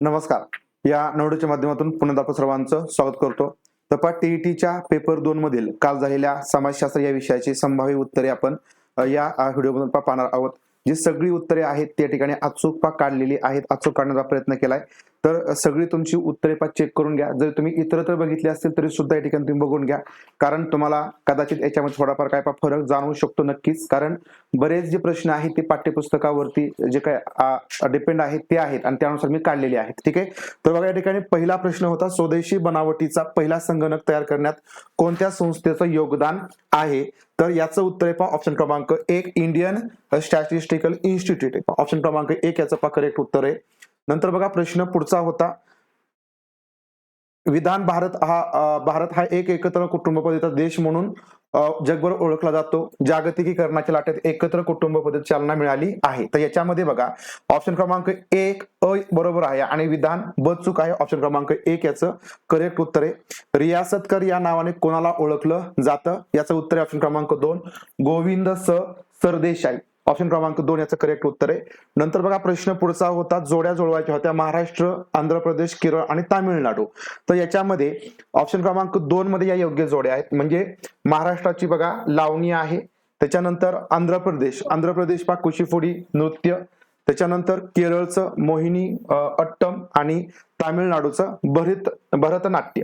नमस्कार. या नवडीच्या माध्यमातून पुन्हा आपण सर्वांचं स्वागत करतो. तपा टीईटीच्या पेपर दोन मधील काल झालेल्या समाजशास्त्र या विषयाची संभाव्य उत्तरे आपण या व्हिडिओमधून पाहणार आहोत. जी सगळी उत्तरे आहेत त्या ठिकाणी अचूक पा काढलेली आहेत अचूक काढण्याचा प्रयत्न केलाय. तर सगळी तुमची उत्तरे पा चेक करून घ्या. जर तुम्ही इतरत्र बघितली असतील तरी सुद्धा या ठिकाणी तुम्ही बघून घ्या. कारण तुम्हाला कदाचित याच्यामध्ये थोडाफार काय पा फरक जाणवू शकतो नक्कीच. कारण बरेच जे प्रश्न आहेत ते पाठ्यपुस्तकावरती जे काय डिपेंड आहेत ते आहेत. आणि त्यानुसार मी काढलेले आहेत. ठीक आहे? तर बघा या ठिकाणी पहिला प्रश्न होता स्वदेशी बनावटीचा पहिला संगणक तयार करण्यात कोणत्या संस्थेचं योगदान आहे? तर याचं उत्तर आहे पहा ऑप्शन क्रमांक एक इंडियन स्टॅटिस्टिकल इन्स्टिट्यूट आहे. ऑप्शन क्रमांक एक याचं पहा करेक्ट उत्तर आहे. नंतर बघा प्रश्न पुढचा होता. विधान भारत हा भारत हा एक एकत्र कुटुंब पद्धतीचा देश म्हणून. जगभर ओळखला जातो. जागतिकीकरणाच्या लाटेत एकत्र कुटुंब पद्धत चालना मिळाली आहे. तर याच्यामध्ये बघा ऑप्शन क्रमांक एक अ बरोबर आहे आणि विधान ब चूक आहे. ऑप्शन क्रमांक एक याचं करेक्ट उत्तर आहे. रियासतकर या नावाने कोणाला ओळखलं जातं? याचं उत्तर आहे ऑप्शन क्रमांक दोन. गोविंद स सरदेसाई. ऑप्शन क्रमांक दोन याचं करेक्ट उत्तर आहे. नंतर बघा प्रश्न पुढचा होता. जोड्या जुळवायच्या होत्या. महाराष्ट्र आंध्र प्रदेश केरळ आणि तामिळनाडू. तर याच्यामध्ये ऑप्शन क्रमांक दोन मध्ये या योग्य जोड्या आहेत. म्हणजे महाराष्ट्राची बघा लावणी आहे. त्याच्यानंतर आंध्र प्रदेश. आंध्र प्रदेश पा कुचिपुडी नृत्य. त्याच्यानंतर केरळचं मोहिनी अट्टम आणि तामिळनाडूचं भरत भरतनाट्य.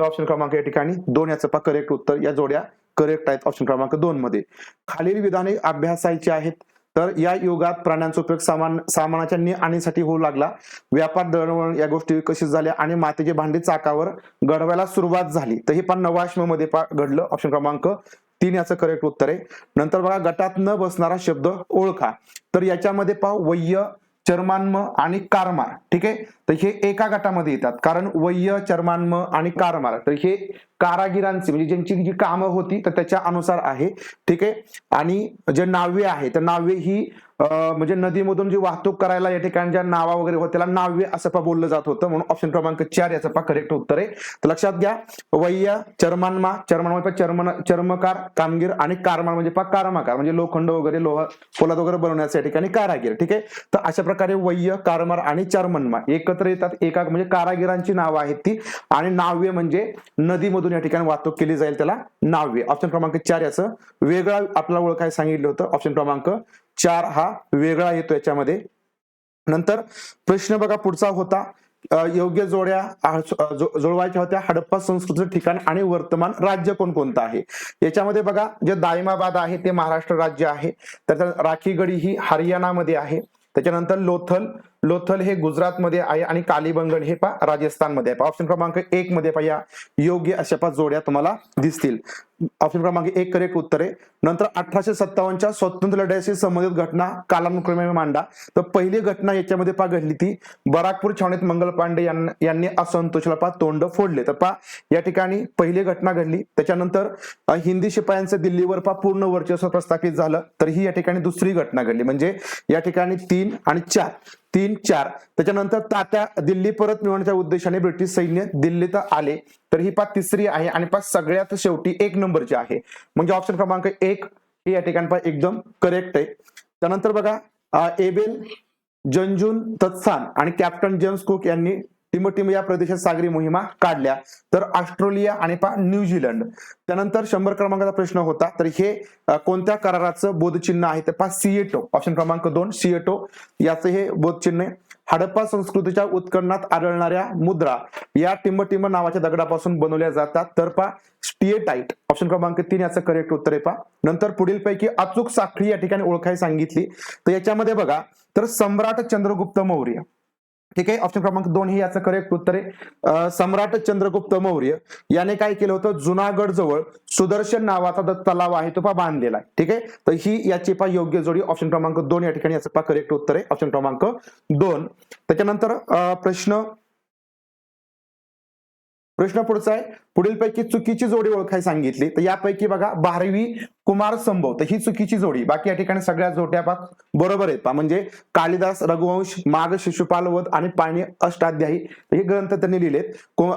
ऑप्शन क्रमांक या ठिकाणी दोन याचं पा करेक्ट उत्तर. या जोड्या करेक्ट आहेत ऑप्शन क्रमांक दोन मध्ये. खालील विधाने अभ्यासायची आहेत. तर या युगात प्राण्यांचा उपयोग सामान सामानाच्या ने आणीसाठी होऊ लागला. व्यापार दळणवळण या गोष्टी विकसित झाल्या आणि मातीचे भांडी चाकावर घडवायला सुरुवात झाली. तर हे पण नवाश्ममध्ये पा- घडलं ऑप्शन क्रमांक तीन याचं करेक्ट उत्तर आहे. नंतर बघा गटात न बसणारा शब्द ओळखा. तर याच्यामध्ये पहा वय्य चर्मान्म आणि कारमार ठीक आहे? तर हे एका गटामध्ये येतात. कारण वय्य चर्मान्म आणि कारमार. तर हे कारागिरांची म्हणजे ज्यांची जी कामं होती तर त्याच्या अनुसार आहे ठीक आहे? आणि जे नाव्य आहे तर नाव्य ही म्हणजे नदीमधून जी वाहतूक करायला या ठिकाणी ज्या नावा वगैरे होत त्याला नाव्य असं पा बोललं जात होतं म्हणून ऑप्शन क्रमांक चार याचं पा करेक्ट उत्तर आहे. तर लक्षात घ्या वय्य चर्मान्मा चर्मान म्हणजे चर्मन चर्मकार कामगीर आणि कारमान म्हणजे पा कारमाकार म्हणजे लोखंड वगैरे लोह पोलाद वगैरे बनवण्याच्या या ठिकाणी कारागीर ठीक आहे? तर अशा प्रकारे वय्य कारमार आणि चर्मन्मा एकत्र येतात. एका म्हणजे कारागिरांची नावं आहेत ती आणि नाव्य म्हणजे नदीमधून या ठिकाणी वाहतूक केली जाईल त्याला नाव्य. ऑप्शन क्रमांक चार याचं वेगळा आपल्याला ओळखाय सांगितलं होतं. ऑप्शन क्रमांक चार हा वेगळा येतो याच्यामध्ये. नंतर प्रश्न बघा पुढचा होता योग्य जोड्या जुळवायच्या होत्या हडप्पा संस्कृतीचं ठिकाण आणि वर्तमान राज्य कोणकोणतं आहे? याच्यामध्ये बघा जे दायमाबाद आहे ते महाराष्ट्र राज्य आहे. त्याच्या राखीगडी ही हरियाणामध्ये आहे. त्याच्यानंतर लोथल लोथल हे गुजरातमध्ये आहे आणि कालीबंगण हे पा राजस्थानमध्ये आहे. ऑप्शन क्रमांक एक मध्ये पा या योग्य अशा पा जोड्या तुम्हाला दिसतील. ऑप्शन क्रमांक एक करेक्ट उत्तर आहे. नंतर अठराशे सत्तावन्नच्या स्वतंत्र लढ्याशी संबंधित घटना कालानुक्रमे मांडा. तर पहिली घटना याच्यामध्ये पा घडली ती. बराकपूर छावणीत मंगल पांडे यांनी असंतोषला पा तोंड फोडले. तर पा या ठिकाणी पहिली घटना घडली. त्याच्यानंतर हिंदी शिपायांचं दिल्लीवर पा पूर्ण वर्चस्व प्रस्थापित झालं. तर ही या ठिकाणी दुसरी घटना घडली. म्हणजे या ठिकाणी तीन आणि चार. तीन चार. त्याच्यानंतर तात्या दिल्ली परत मिळवण्याच्या उद्देशाने ब्रिटिश सैन्य दिल्लीत आले. तर ही पाच तिसरी आहे आणि पाच सगळ्यात शेवटी एक नंबरची आहे. म्हणजे ऑप्शन क्रमांक एक हे या ठिकाणी एकदम करेक्ट आहे. त्यानंतर बघा एबेल जंजून तत्सान आणि कॅप्टन जेम्स कुक यांनी टिमटिम या प्रदेशात सागरी मोहिमा काढल्या. तर ऑस्ट्रेलिया आणि पा न्यूझीलंड त्यानंतर शंभर क्रमांकाचा प्रश्न होता. तर हे कोणत्या कराराचं बोधचिन्ह आहे? तर पा सीएटो. ऑप्शन क्रमांक दोन सीएटो. याचं हे बोधचिन्ह आहे. हडप्पा संस्कृतीच्या उत्खननात आढळणाऱ्या मुद्रा या टिंबटिंब नावाच्या दगडापासून बनवल्या जातात. तर पा स्टिएटाईट ऑप्शन क्रमांक तीन याचं करेक्ट उत्तर आहे पा नंतर पुढील पैकी अचूक साखळी या ठिकाणी ओळखाय सांगितली. तर याच्यामध्ये बघा तर सम्राट चंद्रगुप्त मौर्य ठीक आहे? ऑप्शन क्रमांक दोन हे याचं करेक्ट उत्तर आहे. सम्राट चंद्रगुप्त मौर्य याने काय केलं होतं? जुनागड जवळ सुदर्शन नावाचा तलाव आहे तो पा बांधलेला आहे. ठीक आहे? तर ही याची पा योग्य जोडी ऑप्शन क्रमांक दोन या ठिकाणी याचं पा करेक्ट उत्तर आहे. ऑप्शन क्रमांक दोन. त्याच्यानंतर प्रश्न प्रश्न पुढचा आहे. पुढील पैकी चुकीची जोडी ओळखाय सांगितली. तर यापैकी बघा बारावी कुमार संभव. तर ही चुकीची जोडी. बाकी या ठिकाणी सगळ्या जोड्या बरोबर आहेत म्हणजे कालिदास रघुवंश माग शिशुपाल वध आणि पाणी अष्टाध्यायी. हे ग्रंथ त्यांनी लिहिलेत. को-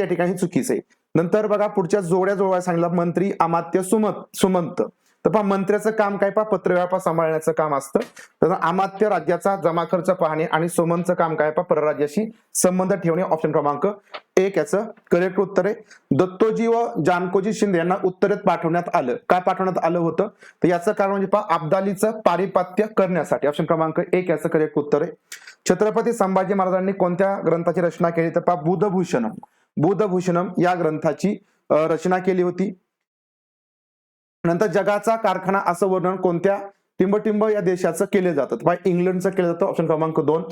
या ठिकाणी चुकीचे आहे. नंतर बघा पुढच्या जोड्या जोड्या सांगितलं मंत्री अमात्य सुमत सुमंत. तर पहा मंत्र्याचं काम काय? पहा पत्रव्यापार सांभाळण्याचं काम असतं. तर अमात्य राज्याचा जमा खर्च पाहणे आणि सोमनचं काम काय? पहा परराज्याशी संबंध ठेवणे ऑप्शन क्रमांक एक याचं करेक्ट उत्तर आहे. दत्तोजी व जानकोजी शिंदे यांना उत्तरेत पाठवण्यात आलं. काय पाठवण्यात आलं होतं? तर याचं कारण म्हणजे पहा अब्दालीचं पारिपात्य करण्यासाठी. ऑप्शन क्रमांक एक याचं करेक्ट उत्तर आहे. छत्रपती संभाजी महाराजांनी कोणत्या ग्रंथाची रचना केली? तर पहा बुधभूषणम. बुधभूषणम या ग्रंथाची रचना केली होती. नंतर जगाचा कारखाना असं वर्णन कोणत्या टिंबटिंब या देशाचं केले जातं? बाय इंग्लंडचं केलं जातं ऑप्शन क्रमांक दोन.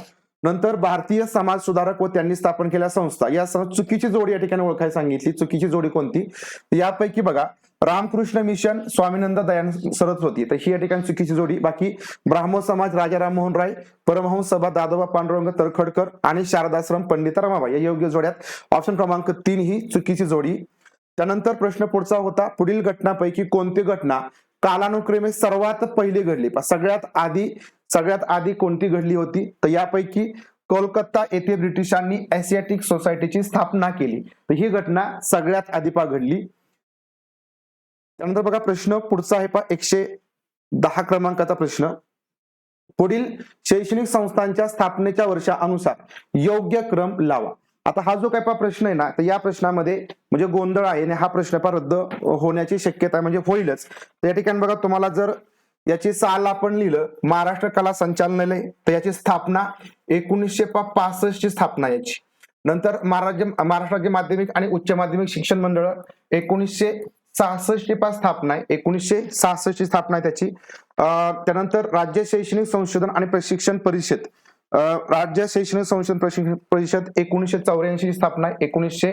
नंतर भारतीय समाज सुधारक व त्यांनी स्थापन केल्या संस्था. या चुकीची जोडी या ठिकाणी ओळखायला सांगितली. चुकीची जोडी कोणती? यापैकी बघा रामकृष्ण मिशन स्वामीनंद दयानंद सरस्वती तर ही या ठिकाणी चुकीची जोडी. बाकी ब्राह्मण समाज राजा राममोहन राय परमहंस सभा दादोबा पांडुरंग तरखडकर आणि शारदाश्रम पंडित रमाबाई. या योग्य जोड्यात ऑप्शन क्रमांक तीन ही चुकीची जोडी त्यानंतर प्रश्न पुढचा होता पुढील घटनापैकी कोणती घटना कालानुक्रमे सर्वात पहिली घडली? सगळ्यात आधी सगळ्यात आधी कोणती घडली होती? तर यापैकी कोलकाता येथे ब्रिटिशांनी एशियाटिक सोसायटीची स्थापना केली. तर ही घटना सगळ्यात आधी पा घडली. त्यानंतर बघा प्रश्न पुढचा आहे पा एकशे दहा क्रमांकाचा प्रश्न. पुढील शैक्षणिक संस्थांच्या स्थापनेच्या वर्षानुसार योग्य क्रम लावा. आता हा जो काय पा प्रश्न आहे ना तर या प्रश्नामध्ये म्हणजे गोंधळ आहे आणि हा प्रश्न फार रद्द होण्याची शक्यता आहे म्हणजे होईलच. तर या ठिकाणी बघा तुम्हाला जर याची साल आपण लिहिलं महाराष्ट्र कला संचालनालय तर याची स्थापना एकोणीसशे पासष्ट ची स्थापना याची. नंतर महाराष्ट्र महाराष्ट्र राज्य माध्यमिक आणि उच्च माध्यमिक शिक्षण मंडळ एकोणीसशे सहासष्ट ची पाच स्थापना आहे. एकोणीसशे सहासष्ट ची स्थापना आहे त्याची. त्यानंतर राज्य शैक्षणिक संशोधन आणि प्रशिक्षण परिषद. राज्य शैक्षणिक संशोधन प्रशिक्षण परिषद एकोणीसशे चौऱ्याऐंशी ची स्थापना आहे. एकोणीसशे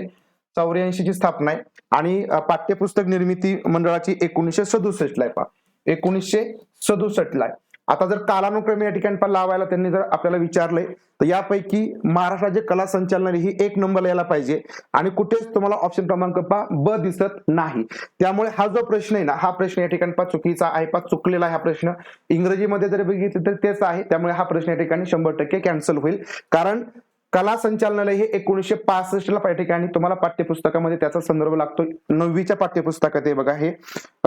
चौऱ्याऐंशी ची स्थापना आहे. आणि पाठ्यपुस्तक निर्मिती मंडळाची एकोणीसशे सदुसष्ट ला आहे पहा. एकोणीसशे सदुसष्ट ला आहे. आता जर कालानुक्रमे या ठिकाणी लावायला त्यांनी जर आपल्याला विचारलंय तर यापैकी महाराष्ट्र राज्य कला संचालनालय ही एक नंबरला यायला पाहिजे. आणि कुठेच तुम्हाला ऑप्शन क्रमांक पा ब दिसत नाही. त्यामुळे हा जो प्रश्न आहे ना हा प्रश्न या ठिकाणी पा चुकीचा आहे पा चुकलेला आहे हा प्रश्न. इंग्रजीमध्ये जर बघितलं तर तेच आहे. त्यामुळे हा प्रश्न या ठिकाणी शंभर टक्के कॅन्सल होईल. कारण कला संचालनालय हे एकोणीसशे पासष्ट ला या ठिकाणी तुम्हाला पाठ्यपुस्तकामध्ये त्याचा संदर्भ लागतो नववीच्या पाठ्यपुस्तकात हे बघा हे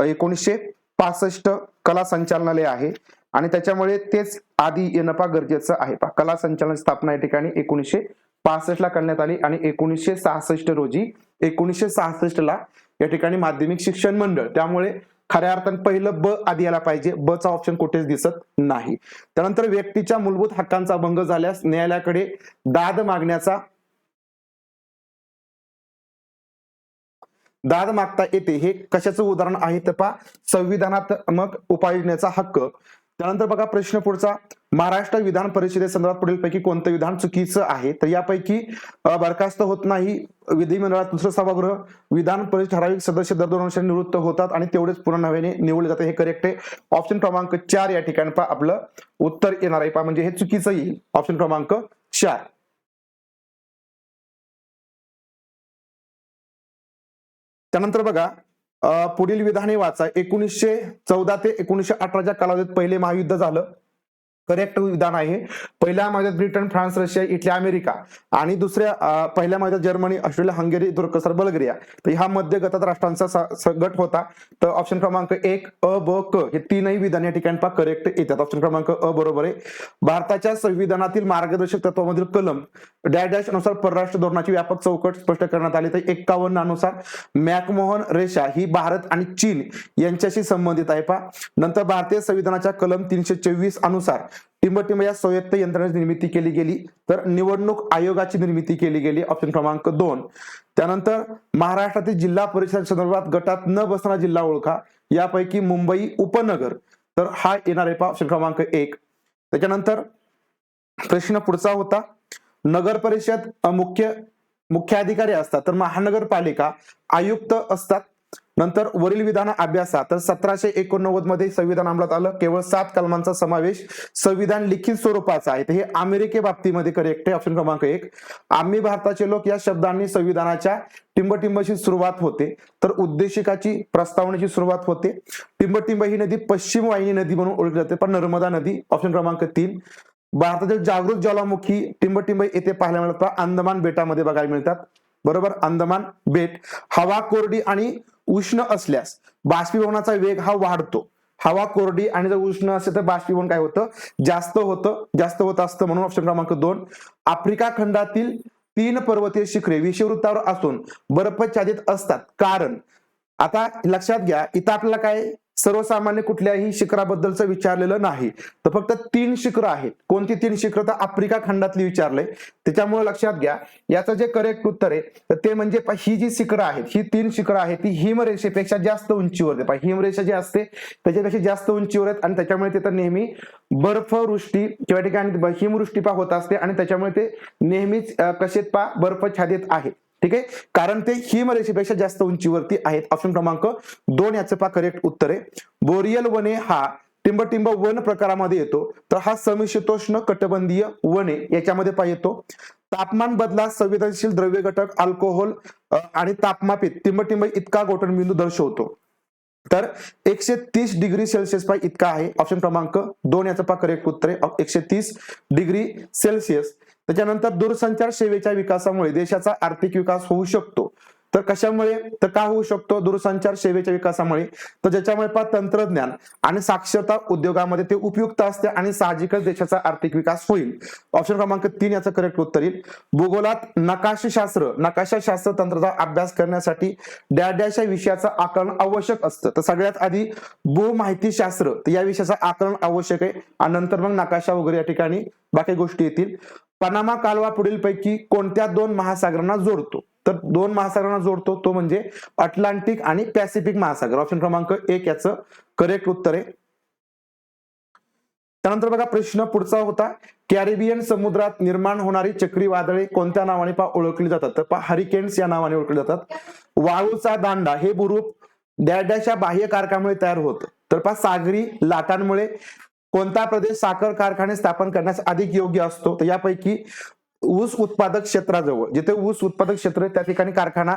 एकोणीसशे पासष्ट कला संचालनालय आहे. आणि त्याच्यामुळे तेच आधी येणं पा गरजेचं आहे. पा कला संचालन स्थापना या ठिकाणी एकोणीसशे पासष्ट ला करण्यात आली आणि एकोणीसशे सहासष्ट रोजी एकोणीसशे सहासष्ट ला या ठिकाणी माध्यमिक शिक्षण मंडळ त्यामुळे खऱ्या अर्थाने पहिलं ब आधी यायला पाहिजे. ब चा ऑप्शन कुठेच दिसत नाही. त्यानंतर व्यक्तीच्या मूलभूत हक्कांचा भंग झाल्यास न्यायालयाकडे दाद मागण्याचा दाद मागता येते. हे कशाचं उदाहरण आहे तर पहा. संविधानात्मक उपाययोजनेचा हक्क. त्यानंतर बघा प्रश्न पुढचा. महाराष्ट्र विधान परिषदेसंदर्भात पुढीलपैकी कोणतं विधान चुकीचं आहे? तर यापैकी बरखास्त होत नाही विधिमंडळात दुसरं सभागृह. विधान परिषद ठराविक सदस्य दर दोन वर्षांनी निवृत्त होतात आणि तेवढेच पुन्हा नव्याने निवडले जाते हे करेक्ट आहे. ऑप्शन क्रमांक चार या ठिकाणी पा आपलं उत्तर येणार आहे. पा म्हणजे हे चुकीचं येईल. ऑप्शन क्रमांक चार. त्यानंतर बघा पुढील विधाने वाचा. एकोणीसशे चौदा ते एकोणीसशे अठराच्या कालावधीत पहिले महायुद्ध झालं. करेक्ट विधान आहे. पहिल्या महायुद्धात Britain France Russia Italy America आणि दुसऱ्या पहिल्या महायुद्धात जर्मनी ऑस्ट्रेलिया हंगेरी तुर्कसर बल्गेरिया. तर ह्या मध्य गटात राष्ट्रांचा गट होता. तर ऑप्शन क्रमांक एक अ ब क हे तीनही विधान या ठिकाणी पा करेक्ट येतात. ऑप्शन क्रमांक अ बरोबर आहे. भारताच्या संविधानातील मार्गदर्शक तत्वामधील कलम डॅशनुसार अनुसार परराष्ट्र धोरणाची व्यापक चौकट स्पष्ट करण्यात आली. तर एक्कावन्न अनुसार मॅकमोहन रेषा ही भारत आणि चीन यांच्याशी संबंधित आहे पहा. नंतर भारतीय संविधानाच्या कलम तीनशे चोवीस अनुसार टिंबटिंब या स्वायत्त यंत्रणेची निर्मिती केली गेली. तर निवडणूक आयोगाची निर्मिती केली गेली ऑप्शन क्रमांक दोन. त्यानंतर महाराष्ट्रातील जिल्हा परिषद संदर्भात गटात न बसणारा जिल्हा ओळखा. यापैकी मुंबई उपनगर. तर हा येणार आहे पहा ऑप्शन क्रमांक एक. त्याच्यानंतर प्रश्न पुढचा होता. नगर परिषद मुख्य मुख्याधिकारी असतात तर महानगरपालिका आयुक्त असतात. नंतर वरील विधान अभ्यासा. तर सतराशे एकोणनव्वदमध्ये संविधान अंमलात आलं. केवळ सात कलमांचा समावेश संविधान लिखित स्वरूपाचा आहे. हे अमेरिके बाबतीमध्ये करेक्ट आहे. ऑप्शन क्रमांक एक. आम्ही भारताचे लोक या शब्दांनी संविधानाच्या टिंबटिंबशी सुरुवात होते. तर उद्देशिकाची प्रस्तावनेची सुरुवात होते. टिंबटिंब ही नदी पश्चिम वाहिनी नदी म्हणून ओळखली जाते. पण नर्मदा नदी ऑप्शन क्रमांक तीन. भारतातील जागृत ज्वालामुखी टिंबटिंब येथे पाहायला मिळतात. अंदमान बेटामध्ये बघायला मिळतात. बरोबर? अंदमान बेट. हवा कोरडी आणि उष्ण असल्यास बाष्पीभवनाचा वेग हा वाढतो. हवा कोरडी आणि जर उष्ण असेल तर बाष्पीभवन काय होतं? जास्त होतं. जास्त होत असतं म्हणून ऑप्शन क्रमांक दोन. आफ्रिका खंडातील तीन पर्वतीय शिखरे विषुववृत्तावर असून बर्फच्छादित असतात. कारण आता लक्षात घ्या इथं आपल्याला काय सर्वसामान्य कुठल्याही शिखराबद्दलचं विचारलेलं नाही. तर फक्त तीन शिखरं आहेत. कोणती तीन शिखरं? तर आफ्रिका खंडातली विचारले त्याच्यामुळे लक्षात घ्या याचं जे करेक्ट उत्तर आहे तर ते म्हणजे ही जी शिखरं आहेत ही तीन शिखरं आहेत ती हिमरेषेपेक्षा जास्त उंचीवर आहे हिमरेषा जी असते त्याच्यापेक्षा जास्त उंचीवर आहेत आणि त्याच्यामुळे तिथं नेहमी बर्फवृष्टी किंवा ठिकाणी हिमवृष्टी पा होत असते आणि त्याच्यामुळे ते नेहमीच कशेत पा बर्फछादित आहे ठीक आहे? कारण ते हिमरेषेपेक्षा जास्त उंचीवरती आहेत. ऑप्शन क्रमांक दोन याचं पा करेक्ट उत्तर आहे. बोरियल वने हा टिंबटिंब वन प्रकारामध्ये येतो. तर हा समिशीतोष्ण कटबंधीय वने याच्यामध्ये पा येतो. तापमान बदला संवेदनशील द्रव्य घटक अल्कोहोल आणि तापमापित टिंबटिंब इतका गोठण बिंदू दर्शवतो. तर एकशे तीस डिग्री सेल्सिअस पा इतका आहे. ऑप्शन क्रमांक दोन याचा पा करेक्ट उत्तर आहे. एकशे तीस डिग्री सेल्सिअस. त्याच्यानंतर दूरसंचार सेवेच्या विकासामुळे देशाचा आर्थिक विकास होऊ शकतो. तर कशामुळे? तर का होऊ शकतो? दूरसंचार सेवेच्या विकासामुळे. तर ज्याच्यामुळे पहा तंत्रज्ञान आणि साक्षरता उद्योगामध्ये ते उपयुक्त असते आणि साहजिकच देशाचा आर्थिक विकास होईल. ऑप्शन क्रमांक तीन याचं करेक्ट उत्तर येईल. भूगोलात नकाशशास्त्र नकाशाशास्त्र तंत्राचा अभ्यास करण्यासाठी डॅ डॅश या विषयाचं आकलन आवश्यक असतं. तर सगळ्यात आधी भू या विषयाचं आकलन आवश्यक आहे. आणि नंतर मग नकाशा वगैरे या ठिकाणी बाकी गोष्टी येतील. पनामा कालवा पुढील पैकी कोणत्या दोन महासागरांना जोडतो? तर दोन महासागरांना जोडतो तो म्हणजे अटलांटिक आणि पॅसिफिक महासागर. ऑप्शन क्रमांक एक याचं करेक्ट उत्तर आहे. त्यानंतर बघा प्रश्न पुढचा होता. कॅरिबियन समुद्रात निर्माण होणारी चक्रीवादळे कोणत्या नावाने पा ओळखली जातात. तर पा हरिकेन्स या नावाने ओळखली जातात. वाळूचा दांडा हे बुरूप डॅडॅच्या बाह्य कारकामुळे तयार होतं. तर पा सागरी लाटांमुळे कोणता प्रदेश साखर कारखाने स्थापन करण्यास अधिक योग्य असतो? तर यापैकी ऊस उत्पादक क्षेत्राजवळ जिथे ऊस उत्पादक क्षेत्र त्या ठिकाणी कारखाना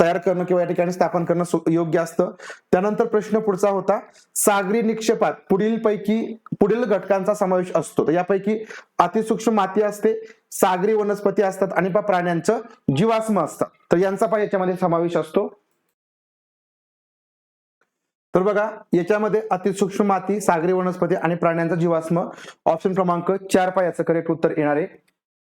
तयार करणं किंवा या ठिकाणी स्थापन करणं योग्य असतं. त्यानंतर प्रश्न पुढचा होता सागरी निक्षेपात पुढील पैकी पुढील घटकांचा समावेश असतो. तर यापैकी अतिसूक्ष्म माती असते सागरी वनस्पती असतात आणि प्राण्यांचं जीवाश्म असतात तर यांचा पण याच्यामध्ये समावेश असतो. तर बघा याच्यामध्ये अतिसूक्ष्म माती सागरी वनस्पती आणि प्राण्यांचा जीवाश्म ऑप्शन क्रमांक चार पाय याचं करेक्ट उत्तर येणार आहे.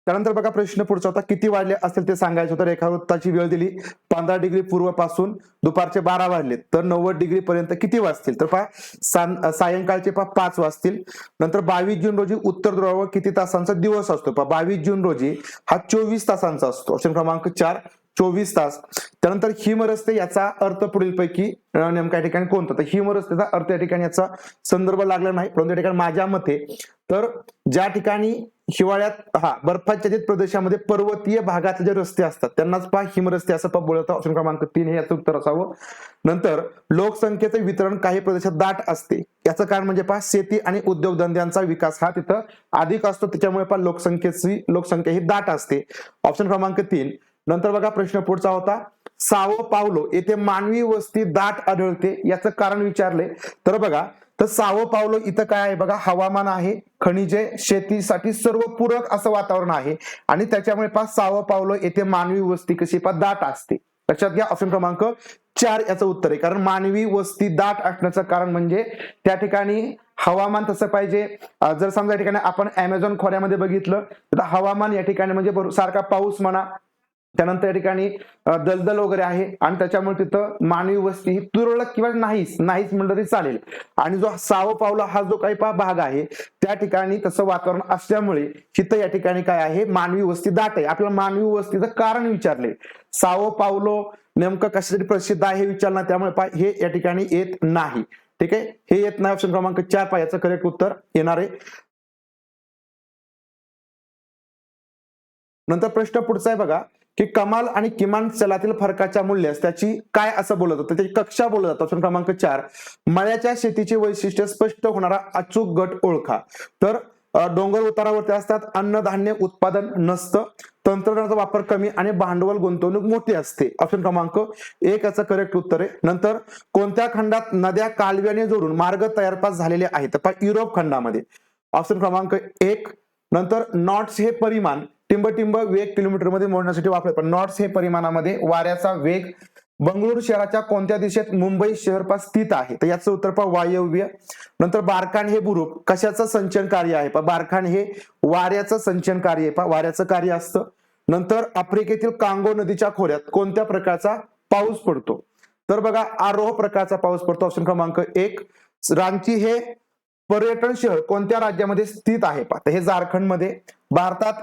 त्यानंतर बघा प्रश्न पुढचा होता किती वाढले असेल ते सांगायचं होतं. रेखावृत्ताची वेळ दिली पंधरा डिग्री पूर्वपासून दुपारचे बारा वाजले तर नव्वद डिग्री पर्यंत किती वाजतील तर पहा सायंकाळचे पहा पाच वाजतील नंतर बावीस जून रोजी उत्तर ध्रुवावर किती तासांचा दिवस असतो? पहा बावीस जून रोजी हा चोवीस तासांचा असतो. ऑप्शन क्रमांक चार चोवीस तास. त्यानंतर हिमरस्ते याचा अर्थ पुढील पैकी नेमका या ठिकाणी कोणता? तर हिमरस्तेचा अर्थ या ठिकाणी याचा संदर्भ लागला नाही परंतु या ठिकाणी माझ्या मते तर ज्या ठिकाणी हिवाळ्यात हा बर्फाच्छादित प्रदेशामध्ये पर्वतीय भागातले जे रस्ते असतात त्यांनाच पहा हिमरस्ते असं पहा बोलत ऑप्शन क्रमांक तीन हे याचं उत्तर असावं. नंतर लोकसंख्येचं वितरण काही प्रदेशात दाट असते. याचं कारण म्हणजे पहा शेती आणि उद्योगधंद्यांचा विकास हा तिथं अधिक असतो. त्याच्यामुळे पहा लोकसंख्येची लोकसंख्या ही दाट असते. ऑप्शन क्रमांक तीन नंतर बघा प्रश्न पुढचा होता. सावो पावलो येथे मानवी वस्ती दाट आढळते याचं कारण विचारले. तर बघा तर सावो पावलो इथं काय आहे बघा हवामान आहे खनिजे शेतीसाठी सर्व पूरक असं वातावरण आहे. आणि त्याच्यामुळे पाच सावो पावलो येथे मानवी वस्ती कशी पा दाट असते. लक्षात घ्या ऑप्शन क्रमांक चार याचं उत्तर आहे. कारण मानवी वस्ती दाट असण्याचं कारण म्हणजे त्या ठिकाणी हवामान तसं पाहिजे. जर समजा या ठिकाणी आपण अमेझॉन खोऱ्यामध्ये बघितलं तर हवामान या ठिकाणी म्हणजे सारखा पाऊस म्हणा त्यानंतर या ठिकाणी दलदल वगैरे आहे आणि त्याच्यामुळे तिथं मानवी वस्ती ही तुरळक किंवा नाहीच नाहीच म्हणलं तरी चालेल. आणि जो सावो पावला हा जो काही पा भाग आहे त्या ठिकाणी तसं वातावरण असल्यामुळे तिथं या ठिकाणी काय आहे मानवी वस्ती दाट आहे. आपल्याला मानवी वस्तीचं कारण विचारले. सावो पावलो नेमकं कशासाठी प्रसिद्ध आहे विचारणार त्यामुळे पा हे या ठिकाणी येत नाही. ठीक आहे? हे येत नाही ऑप्शन क्रमांक चार पा याचं करेक्ट उत्तर येणार आहे. नंतर प्रश्न पुढचा आहे बघा. की कमाल आणि किमान चलातील फरकाच्या मूल्यास त्याची काय असं बोलत जातं? त्याची कक्षा बोलत जातं. ऑप्शन क्रमांक चार मळ्याच्या शेतीचे वैशिष्ट्य स्पष्ट होणारा अचूक गट ओळखा. तर डोंगर उतारावरती असतात अन्नधान्य उत्पादन नसतं तंत्रज्ञानाचा वापर कमी आणि भांडवल गुंतवणूक मोठी असते. ऑप्शन क्रमांक एक याचं करेक्ट उत्तर आहे. नंतर कोणत्या खंडात नद्या कालव्याने जोडून मार्ग तयार पास झालेले आहेत? युरोप खंडामध्ये. ऑप्शन क्रमांक एक. नंतर नॉट्स हे परिमाण टिंब टिंब वेग किलोमीटरमध्ये मोडण्यासाठी वापरत पण नॉट्स हे परिमाणामध्ये वाऱ्याचा वेग बंगळुरू शहराच्या कोणत्या दिशेत मुंबई शहरपा स्थित आहे? तर याचं उत्तर पहा वायव्य. नंतर बारखान हे बुरुक कशाचं संचन कार्य आहे? पहा बारखान हे वाऱ्याचं संचन कार्य आहे. पहा वाऱ्याचं कार्य असतं. नंतर आफ्रिकेतील कांगो नदीच्या खोऱ्यात कोणत्या प्रकारचा पाऊस पडतो? तर बघा आरोह प्रकारचा पाऊस पडतो. ऑप्शन क्रमांक एक. रांची हे पर्यटन शहर कोणत्या राज्यामध्ये स्थित आहे? पहा तर हे झारखंडमध्ये. भारतात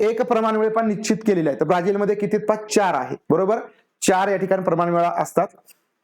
एक प्रमाण वेळ पण निश्चित केलेली आहे. तर ब्राझीलमध्ये किती पा चार आहे. बरोबर? चार या ठिकाणी प्रमाण वेळा असतात.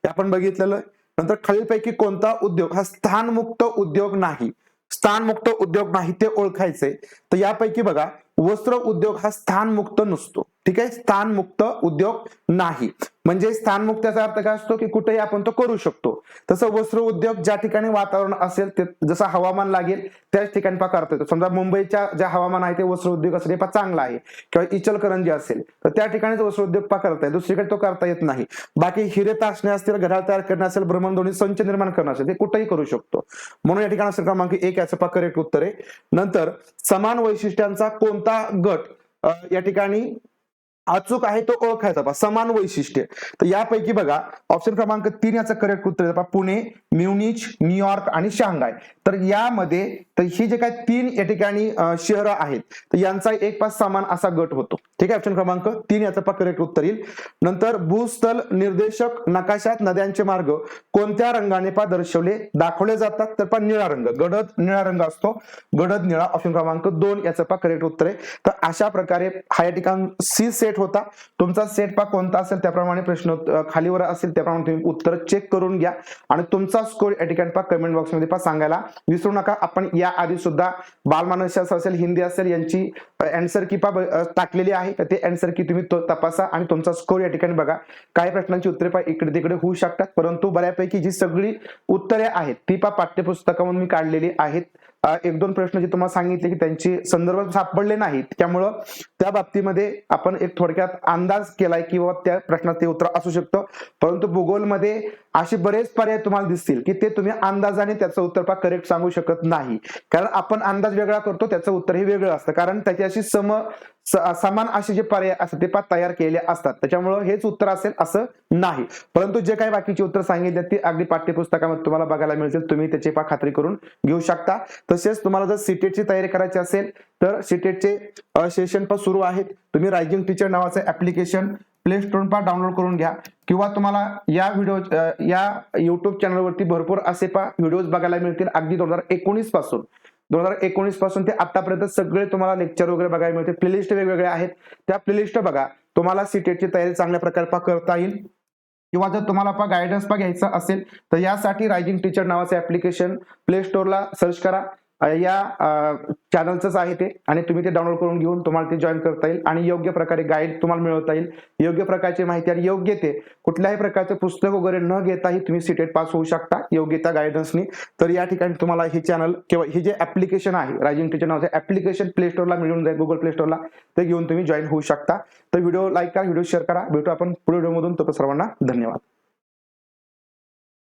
हे आपण बघितलेलं नंतर खालीलपैकी कोणता उद्योग? हा स्थानमुक्त उद्योग नाही. स्थानमुक्त उद्योग नाही ते ओळखायचे तर यापैकी बघा वस्त्र उद्योग हा स्थानमुक्त नसतो. ठीक आहे? स्थानमुक्त उद्योग नाही. म्हणजे स्थानमुक्त याचा अर्थ काय असतो की कुठेही आपण तो करू शकतो. तसं वस्त्र उद्योग ज्या ठिकाणी वातावरण असेल ते जसं हवामान लागेल त्याच ठिकाणी पा करता येतो. समजा मुंबईच्या ज्या हवामान आहे ते वस्त्र उद्योग असेल पा चांगला आहे. किंवा इचलकरंजी असेल तर त्या ठिकाणीच वस्त्र उद्योग पा करता येईल दुसरीकडे तो करता येत नाही. बाकी हिरे तासणे असतील घड्याळ तयार करणं असेल भ्रमणध्वनी संच निर्माण करणं असेल ते कुठेही करू शकतो. म्हणून या ठिकाणी असेल क्रमांक एक याचं पा करेक्ट उत्तर आहे. नंतर समान वैशिष्ट्यांचा कोणता गट या ठिकाणी अचूक आहे तो ओळखायचा पहा समान वैशिष्ट्य. तर यापैकी बघा ऑप्शन क्रमांक तीन याचं करेक्ट उत्तर आहे पहा पुणे म्युनिच न्यूयॉर्क आणि शांघाय. तर यामध्ये तर ही जे काय तीन या ठिकाणी शहर शहरं आहेत तर यांचा एक पाच समान असा गट होतो. ठीक आहे ऑप्शन क्रमांक तीन याचं पहा करेक्ट उत्तर येईल. नंतर भूस्थल निर्देशक नकाशात नद्यांचे मार्ग कोणत्या रंगाने पा दर्शवले दाखवले जातात? तर पा निळा रंग गडद निळा रंग असतो. गडद निळा ऑप्शन क्रमांक दोन याचं पा करेक्ट उत्तर आहे. तर अशा प्रकारे हा या ठिकाण सी सेट होता. तुमचा सेट पा कोणता असेल त्याप्रमाणे प्रश्न खालीवर असेल त्याप्रमाणे तुम्ही उत्तर चेक करून घ्या. आणि तुमचा स्कोर या ठिकाणी पा कमेंट बॉक्समध्ये पा सांगायला विसरू नका. आपण या आधी सुद्धा बालमानसशास्त्र असेल हिंदी असेल यांची अँसर की पा टाकलेली आहे. तर ते अँसर की तुम्ही तो तपासा आणि तुमचा स्कोर या ठिकाणी बघा. काही प्रश्नांची उत्तरे पा इकडे तिकडे होऊ शकतात. परंतु बऱ्यापैकी जी सगळी उत्तरे आहेत ती पा पाठ्यपुस्तकामधून मी काढलेली आहेत. एक दोन प्रश्न जे तुम्हाला सांगितले की त्यांचे संदर्भ सापडले नाहीत त्यामुळं त्या बाबतीमध्ये आपण एक थोडक्यात अंदाज केलाय किंवा त्या प्रश्नात ते उत्तर असू शकतं. परंतु भूगोलमध्ये असे बरेच पर्याय तुम्हाला दिसतील की ते तुम्ही अंदाजाने त्याचं उत्तर पा करेक्ट सांगू शकत नाही. कारण आपण अंदाज वेगळा करतो त्याचं उत्तर हे वेगळं असतं. कारण त्याच्याशी सम समान असे जे पर्याय असतात ते पा तयार केलेले असतात. त्याच्यामुळं हेच उत्तर असेल असं नाही. परंतु जे काही बाकीची उत्तर सांगितले ती अगदी पाठ्यपुस्तकामध्ये तुम्हाला बघायला मिळतील. तुम्ही त्याची पा खात्री करून घेऊ शकता. तसेच तुम्हाला जर सीटेटची तयारी करायची असेल तर सीटेटचे सेशन पण सुरू आहेत. तुम्ही रायजिंग टीचर नावाचं ऍप्लिकेशन प्ले स्टोर पा डाउनलोड करून घ्या. किंवा तुम्हाला या व्हिडिओ या युट्यूब चॅनलवरती भरपूर असे पा व्हिडिओज बघायला मिळतील. अगदी दोन हजार एकोणीसपासून. दोन हजार एकोणीसपासून ते आतापर्यंत सगळे तुम्हाला लेक्चर वगैरे बघायला मिळतील. प्लेलिस्ट वेगवेगळे आहेत. त्या प्लेलिस्ट बघा. तुम्हाला सीटेटची तयारी चांगल्या प्रकारे पा करता येईल. किंवा जर तुम्हाला पा गायडन्स पा घ्यायचा असेल तर यासाठी रायझिंग टीचर नावाचं ऍप्लिकेशन प्ले स्टोअरला सर्च करा. या चॅनलचंच आहे ते आणि तुम्ही ते डाउनलोड करून घेऊन तुम्हाला ते जॉईन करता येईल आणि योग्य प्रकारे गाईड तुम्हाला मिळवता येईल. योग्य प्रकारची माहिती आणि योग्य ते कुठल्याही प्रकारचे पुस्तक वगैरे न घेताही तुम्ही सीटेट पास होऊ शकता योग्य त्या गायडन्सनी तर या ठिकाणी तुम्हाला हे चॅनल किंवा हे जे ऍप्लिकेशन आहे रायझिंग टीचर नावाचं ऍप्लिकेशन प्ले स्टोरला मिळून जाईल गुगल प्ले स्टोरला ते घेऊन तुम्ही जॉईन होऊ शकता. तर व्हिडिओ लाईक करा व्हिडिओ शेअर करा. भेटू आपण पुढे व्हिडिओमधून तर सर्वांना धन्यवाद.